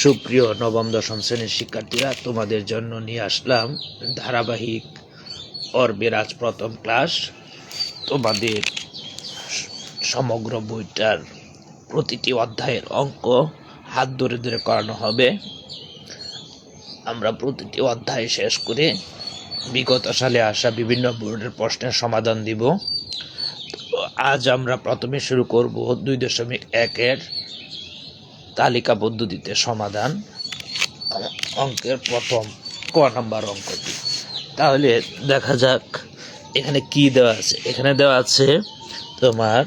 সুপ্রিয় নবম, দশম শ্রেণির শিক্ষার্থীরা, তোমাদের জন্য নিয়ে আসলাম ধারাবাহিক অর্বেরাজ প্রথম ক্লাস। তোমাদের সমগ্র বইটার প্রতিটি অধ্যায়ের অঙ্ক হাত ধরে ধরে করানো হবে। আমরা প্রতিটি অধ্যায় শেষ করে বিগত সালে আসা বিভিন্ন বোর্ডের প্রশ্নের সমাধান দিব। আজ আমরা প্রথমে শুরু করব দুই দশমিক একের তালিকা পদ্ধতিতে সমাধান অঙ্কের প্রথম ক নাম্বার অঙ্কটি। তাহলে দেখা যাক এখানে কি দেওয়া আছে। এখানে দেওয়া আছে তোমার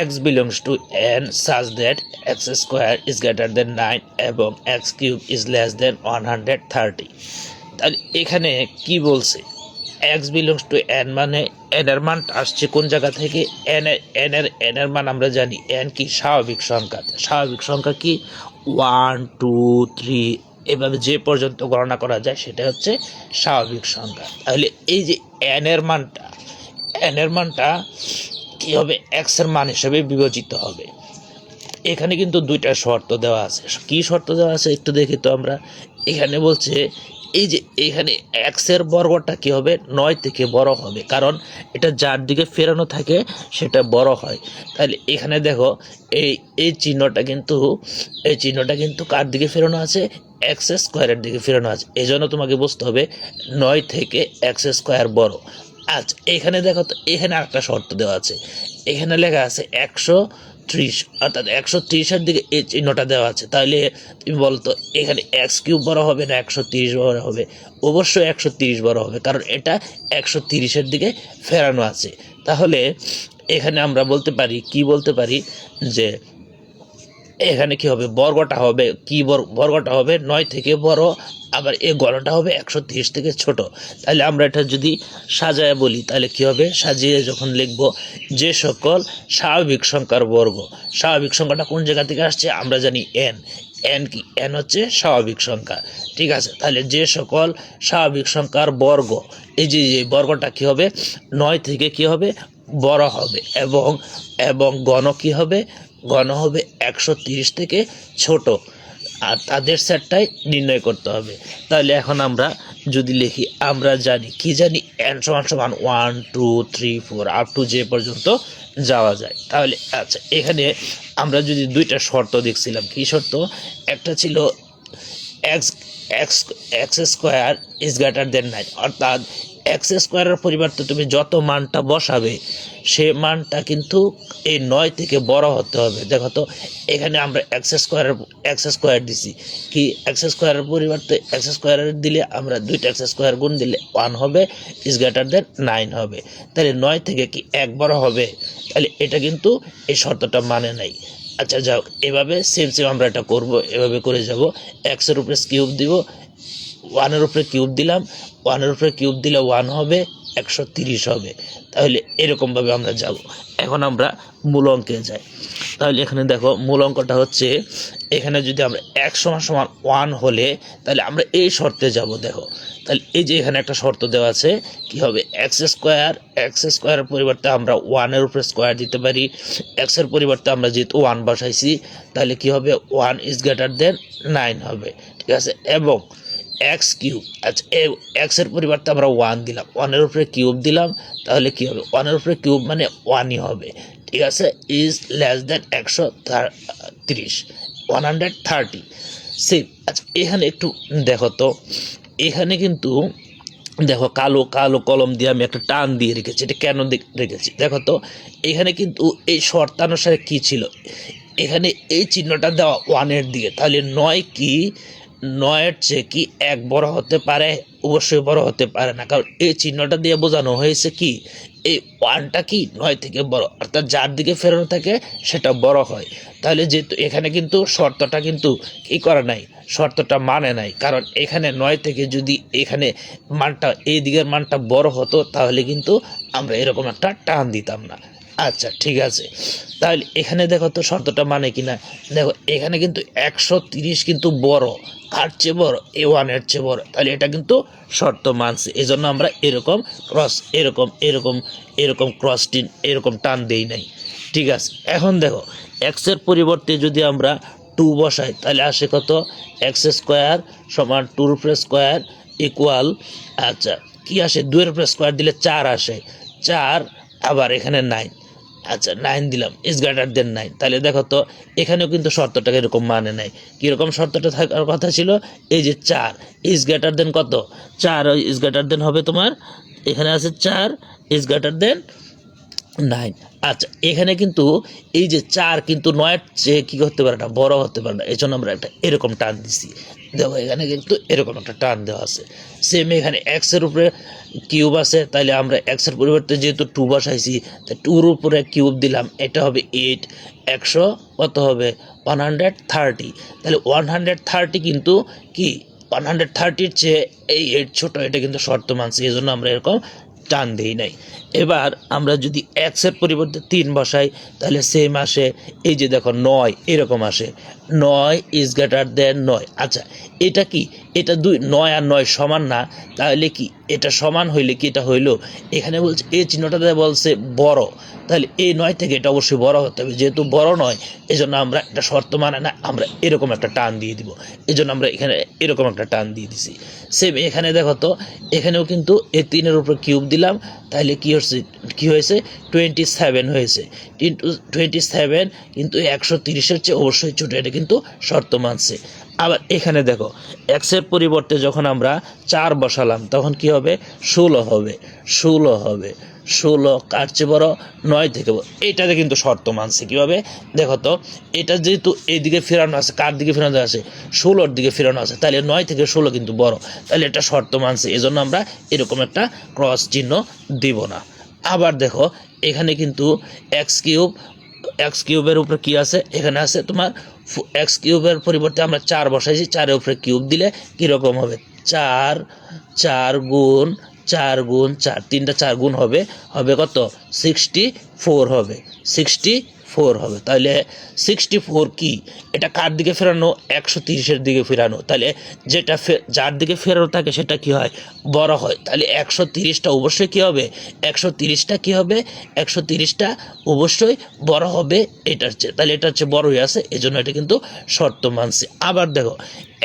X belongs to N such that X square is greater than nine এবং X cube is less than one hundred thirty তাহলে এখানে কি বলছে? এক্স বিলংস টু এন মানে এন এর মান আসছে কোন জায়গা থেকে? এন এন এর এন এর মান আমরা জানি। এন কি? স্বাভাবিক সংখ্যা। স্বাভাবিক সংখ্যা কি? ওয়ান টু থ্রি এভাবে যে পর্যন্ত গণনা করা যায় সেটা হচ্ছে স্বাভাবিক সংখ্যা। তাহলে এই যে এন এর মানটা এন এর মানটা কি হবে? এক্সের মান হিসেবে বিবেচিত হবে। এখানে কিন্তু দুইটা শর্ত দেওয়া আছে। কি শর্ত দেওয়া আছে একটু দেখি তো আমরা। এখানে বলছে এই যে এখানে এক্সের বর্গটা কি হবে? নয় থেকে বড় হবে। কারণ এটা যার দিকে ফেরানো থাকে, সেটা বড় হয়। তাহলে এখানে দেখো, এই এই চিহ্নটা কিন্তু, এই চিহ্নটা কিন্তু কার দিকে ফেরানো আছে? এক্স স্কোয়ারের দিকে ফেরানো আছে। এই জন্য তোমাকে বুঝতে হবে, নয় থেকে এক্স স্কোয়ার বড়। আচ্ছা এখানে দেখো তো, এখানে আরেকটা শর্ত দেওয়া আছে। এখানে লেখা আছে একশো ত্রিশ, অর্থাৎ একশো ত্রিশের দিকে এই চিহ্নটা দেওয়া আছে। তাহলে তুমি বলতো, এখানে এক্স কিউব বড় হবে না একশো তিরিশ বড় হবে? অবশ্যই একশো তিরিশ বড় হবে, কারণ এটা একশো তিরিশের দিকে ফেরানো আছে। তাহলে এখানে আমরা বলতে পারি, কি বলতে পারি? যে এখানে কি হবে? বর্গটা হবে কি বর্গ- বর্গটা হবে নয় থেকে বড়, আবার এ গণটা হবে একশো তিরিশ থেকে ছোট। তাহলে আমরা এটা যদি সাজায় বলি, তাহলে কি হবে? সাজিয়ে যখন লিখব, যে সকল স্বাভাবিক সংখ্যার বর্গ, স্বাভাবিক সংখ্যাটা কোন জায়গা থেকে আসছে? আমরা জানি এন এন কি? এন হচ্ছে স্বাভাবিক সংখ্যা। ঠিক আছে? তাহলে যে সকল স্বাভাবিক সংখ্যার বর্গ, এই যে যে বর্গটা কি হবে? নয় থেকে কি হবে? বড় হবে। এবং এবং গণ কি হবে? গণ হবে একশো তিরিশ থেকে ছোট। আর তাদের সেটটাই নির্ণয় করতে হবে। তাহলে এখন আমরা যদি লিখি, আমরা জানি, কি জানি? এন সমান সমান one two three four up to যে পর্যন্ত যাওয়া যায়। তাহলে আচ্ছা এখানে আমরা যদি দুইটা শর্ত দেখছিলাম। কি শর্ত? একটা ছিল X X X square is greater than nine অর্থাৎ এক্স স্কোয়ারের পরিবর্তে তুমি যত মানটা বসাবে, সে মানটা কিন্তু এই নয় থেকে বড় হতে হবে। দেখো তো, এখানে আমরা এক্স স্কোয়ারের এক্স স্কোয়ার দিছি। কি এক্স স্কোয়ারের পরিবর্তে এক্স স্কোয়ারের দিলে আমরা দুইটা এক্স স্কোয়ার গুণ দিলে ওয়ান হবে ইজ গ্রেটার দেন নাইন হবে। তাহলে নয় থেকে কি এক বড় হবে? তাহলে এটা কিন্তু এই শর্তটা মানে নাই। আচ্ছা যাও এভাবে সেম সেম আমরা এটা করব, এভাবে করে যাব। এক্সের উপরে কিউব দিব ওয়ানের উপরে কিউব দিলাম, ওয়ানের উপরে কিউব দিলে ওয়ান হবে, একশো তিরিশ হবে। তাহলে এরকমভাবে আমরা যাব। এখন আমরা মূল অঙ্কে যাই। তাহলে এখানে দেখো, মূল অঙ্কটা হচ্ছে, এখানে যদি আমরা এক সমান সমান ওয়ান হলে, তাহলে আমরা এই শর্তে যাব, দেখো। তাহলে এই যে এখানে একটা শর্ত দেওয়া আছে, কি হবে? এক্স স্কোয়ার, এক্স স্কোয়ারের পরিবর্তে আমরা ওয়ানের উপরে স্কোয়ার দিতে পারি। এক্সের পরিবর্তে আমরা যেহেতু ওয়ান বসাইছি, তাহলে কি হবে? One is greater than nine হবে। ঠিক আছে? এবং এক্স কিউব আচ্ছা এক্সের পরিবর্তে আমরা ওয়ান দিলাম। ওয়ানের উপরে কিউব দিলাম, তাহলে কি হবে? ওয়ানের উপরে কিউব মানে ওয়ানই হবে। ঠিক আছে? ইজ লেস দেন একশো তিরিশ। ওয়ান হান্ড্রেড থার্টি সেম আচ্ছা এখানে একটু দেখো তো। এখানে কিন্তু দেখো, কালো কালো কলম দিয়ে আমি একটা টান দিয়ে রেখেছি। এটা কেন রেখেছি? দেখো তো, এখানে কিন্তু এই শর্তানুসারে কি ছিল? এখানে এই চিহ্নটা দেওয়া ওয়ানের দিকে তাহলে নয় কি? নয়ের চেয়ে কি এক বড় হতে পারে? অবশ্যই বড় হতে পারে না। কারণ এই চিহ্নটা দিয়ে বোঝানো হয়েছে কি, এই ওয়ানটা কি নয় থেকে বড়, অর্থাৎ যার দিকে ফেরানো থাকে সেটা বড় হয়। তাহলে যেহেতু এখানে কিন্তু শর্তটা কিন্তু কি করে নাই, শর্তটা মানে নাই। কারণ এখানে নয় থেকে যদি এখানে মানটা, এই দিকের মানটা বড় হতো, তাহলে কিন্তু আমরা এরকম একটা টান দিতাম না। আচ্ছা ঠিক আছে। তাহলে এখানে দেখো তো শর্তটা মানে কিনা। দেখো, এখানে কিন্তু একশো তিরিশ কিন্তু বড়। কার চেয়ে বড় এ ওয়ানের চেয়ে বড়। তাহলে এটা কিন্তু শর্ত মানছে। এই জন্য আমরা এরকম ক্রস এরকম এরকম এরকম ক্রস টিন এরকম টান দেই নাই। ঠিক আছে। এখন দেখো এক্সের পরিবর্তে যদি আমরা টু বসাই, তাহলে আসে কত? এক্স স্কোয়ার সমান টুর উপরে স্কোয়ার ইকুয়াল আচ্ছা কি আসে? দুইয়ের উপরে স্কোয়ার দিলে চার আসে। চার আবার এখানে নাইন আচ্ছা নাইন দিলাম ইজ গ্রেটার দেন নাইন তাহলে দেখো তো, এখানেও কিন্তু শর্তটাকে এরকম মানে নাই। কীরকম শর্তটা থাকার কথা ছিল? এই যে চার ইজ গ্রেটার দেন কত? চার ইজ গ্রেটার দেন হবে তোমার, এখানে আছে চার ইজ গ্রেটার দেন নাইন আচ্ছা এখানে কিন্তু এই যে চার কিন্তু নয়ের চেয়ে কী করতে পারে না, বড় হতে পারে না এই জন্য আমরা একটা এরকম টান দিছি। দেখো, এখানে কিন্তু এরকম একটা টান দেওয়া আছে। সেম এখানে এক্সের উপরে কিউব আছে তাহলে আমরা এক্সের পরিবর্তে যেহেতু টু বসাইছি তাই টুর উপরে কিউব দিলাম, এটা হবে এইট একশো, কত হবে? ওয়ান হান্ড্রেড থার্টি তাহলে ওয়ান হান্ড্রেড থার্টি কিন্তু কি? ওয়ান হান্ড্রেড থার্টির চেয়ে এই এইট ছোটো, এটা কিন্তু শর্ত মানছি এই জন্য আমরা এরকম টান দিই নাই। এবার আমরা যদি এক্সের পরিবর্তে তিন বসাই, তাহলে সেম আসে, এই যে দেখো নয়, এরকম আসে। নয় ইজ গ্রেটার দেন নয়। আচ্ছা এটা কি? এটা দুই, নয় আর নয় সমান না, তাহলে কি? এটা সমান হইলে কি এটা হইল? এখানে বলছে এই চিহ্নটাতে বলছে বড়। তাহলে এই নয় থেকে এটা অবশ্যই বড় হতে হবে। যেহেতু বড় নয় এই জন্য আমরা একটা শর্ত মানে না, আমরা এরকম একটা টান দিয়ে দিব। এই জন্য আমরা এখানে এরকম একটা টান দিয়ে দিছি। সেম এখানে দেখো তো, এখানেও কিন্তু এই তিনের উপর কিউব দিলাম, তাহলে কি হচ্ছে? কি হয়েছে? টোয়েন্টি সেভেন হয়েছে। টোয়েন্টি সেভেন কিন্তু একশো তিরিশের চেয়ে অবশ্যই ছোটো, এটা শর্ত মানছে। আবার এখানে দেখো এক্সের পরিবর্তে যখন আমরা চার বসালাম, তখন কি হবে? ষোলো হবে ষোলো হবে, ষোলো, কার চেয়ে বড়? নয় থেকে বড়। এইটাতে কিন্তু শর্ত মানছে কীভাবে? দেখো তো, এটা যেহেতু এইদিকে ফেরানো আছে, কার দিকে ফেরানো আছে? ষোলোর দিকে ফেরানো আছে। তাহলে নয় থেকে ষোলো কিন্তু বড়। তাহলে এটা শর্ত মানছে, এজন্য আমরা এরকম একটা ক্রস চিহ্ন দিব না। আবার দেখো, এখানে কিন্তু এক্স কিউব এক্স কিউবের উপরে কি আছে? এখানে আছে তোমার এক্স কিউবের পরিবর্তে আমরা চার বসাইছি। চারের উপরে কিউব দিলে কীরকম হবে? চার চার গুণ চার গুণ, চার। তিনটা চার গুণ হবে। হবে কত? সিক্সটি ফোর হবে। সিক্সটি ফোর হবে। তাহলে সিক্সটি ফোর কি? এটা কার দিকে ফেরানো? একশো তিরিশের দিকে ফেরানো। তাহলে যেটা যার দিকে ফেরানো থাকে সেটা কি হয়? বড় হয়। তাহলে একশো তিরিশটা অবশ্যই কী হবে? একশো তিরিশটা কী হবে? একশো তিরিশটা অবশ্যই বড় হবে এটার চেয়ে। তাহলে এটা হচ্ছে বড় হয়ে আছে। এই জন্য এটা কিন্তু শর্ত মানছে। আবার দেখো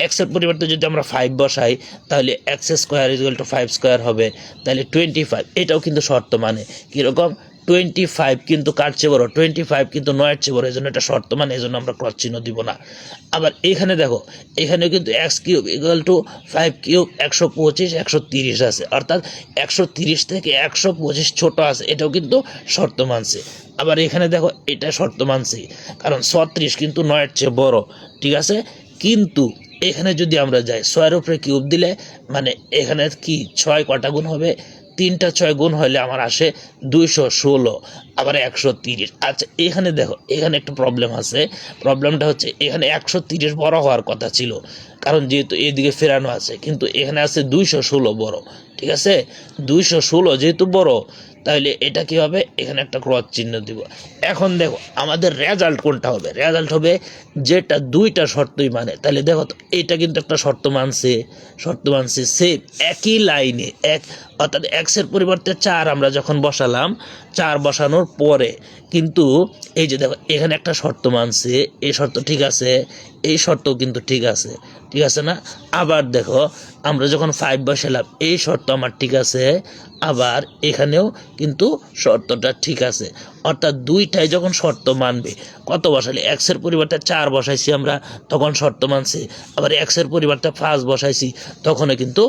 এক্সের পরিবর্তে যদি আমরা ফাইভ বসাই, তাহলে x square equal to five square হবে। তাহলে টোয়েন্টি ফাইভ এটাও কিন্তু শর্ত মানে। কীরকম? টোয়েন্টি ফাইভ কিন্তু কার চেয়ে বড়? টোয়েন্টি ফাইভ কিন্তু নয়ের চেয়ে বড়, এই জন্য এটা শর্ত মানে এই জন্য আমরা ক্রস চিহ্ন দিব না। আবার এখানে দেখো এখানেও কিন্তু x cube equal to five cube একশো পঁচিশ, একশো তিরিশ আছে। অর্থাৎ একশো তিরিশ থেকে একশো পঁচিশ ছোটো আছে, এটাও কিন্তু শর্ত মানছে। আবার এখানে দেখো, এটা শর্ত মানছে, কারণ ছত্রিশ কিন্তু নয়ের চেয়ে বড়, ঠিক আছে? কিন্তু এখানে যদি আমরা যাই, ছয়ের উপরে কিউব দিলে মানে এখানে কি ছয় কটা গুণ হবে? তিনটা ছয় গুণ হলে আমার আসে দুইশো ষোলো, আবার একশো তিরিশ। আচ্ছা এখানে দেখো, এখানে একটা প্রবলেম আছে। প্রবলেমটা হচ্ছে, এখানে একশো তিরিশ বড় হওয়ার কথা ছিল, কারণ যেহেতু এইদিকে ফেরানো আছে, কিন্তু এখানে আছে দুইশো ষোলো বড়, ঠিক আছে? দুইশো ষোলো যেহেতু বড় তাহলে এটা কি হবে? এখানে একটা ক্রস চিহ্ন দিব। এখন দেখো, আমাদের রেজাল্ট কোনটা হবে? রেজাল্ট হবে যেটা দুইটা শর্তই মানে। তাহলে দেখো তো, এটা কিন্তু একটা শর্ত মানছে শর্ত মানছে সেম একই লাইনে এক অর্থাৎ এক্সের পরিবর্তে চার আমরা যখন বসালাম, চার বসানোর পরে কিন্তু এই যে দেখো, এখানে একটা শর্ত মানছে, এই শর্ত ঠিক আছে, এই শর্তও কিন্তু ঠিক আছে ঠিক আছে না? আবার দেখো, আমরা যখন ফাইভ বসালাম, এই শর্ত আমার ঠিক আছে, আবার এখানেও কিন্তু শর্তটা ঠিক আছে। অর্থাৎ দুইটাই যখন শর্ত মানবে, কত বসালে এক্সের পরিবারটা চার বসাইছি আমরা, তখন শর্ত মানছে। আবার এক্সের পরিবারটা পাঁচ বসাইছি, তখনও কিন্তু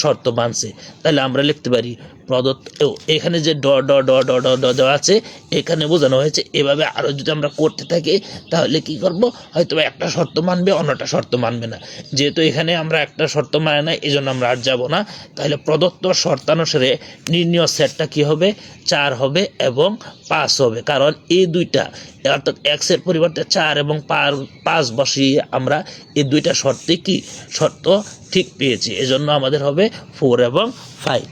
শর্ত মানছে। তাহলে আমরা লিখতে পারি প্রদত্ত এখানে যে ড ড ড ড ড ড দেওয়া আছে, এখানে বোঝানো হয়েছে, এভাবে আরও যদি আমরা করতে থাকি, তাহলে কি করব? হয়তো একটা শর্ত মানবে, অন্যটা শর্ত মানবে না। যেহেতু এখানে আমরা একটা শর্ত মানে না এই জন্য আমরা আর যাব না। তাহলে প্রদত্ত শর্তানুসারে নির্ণয় সেটটা কি হবে? চার হবে এবং পাঁচ হবে। কারণ এই দুইটা, অর্থাৎ এক্সের পরিবর্তে চার এবং পাঁচ বসিয়ে আমরা এই দুইটা শর্তে কি? শর্ত ঠিক পেয়েছি। এজন্য আমাদের হবে ফোর এবং ফাইভ।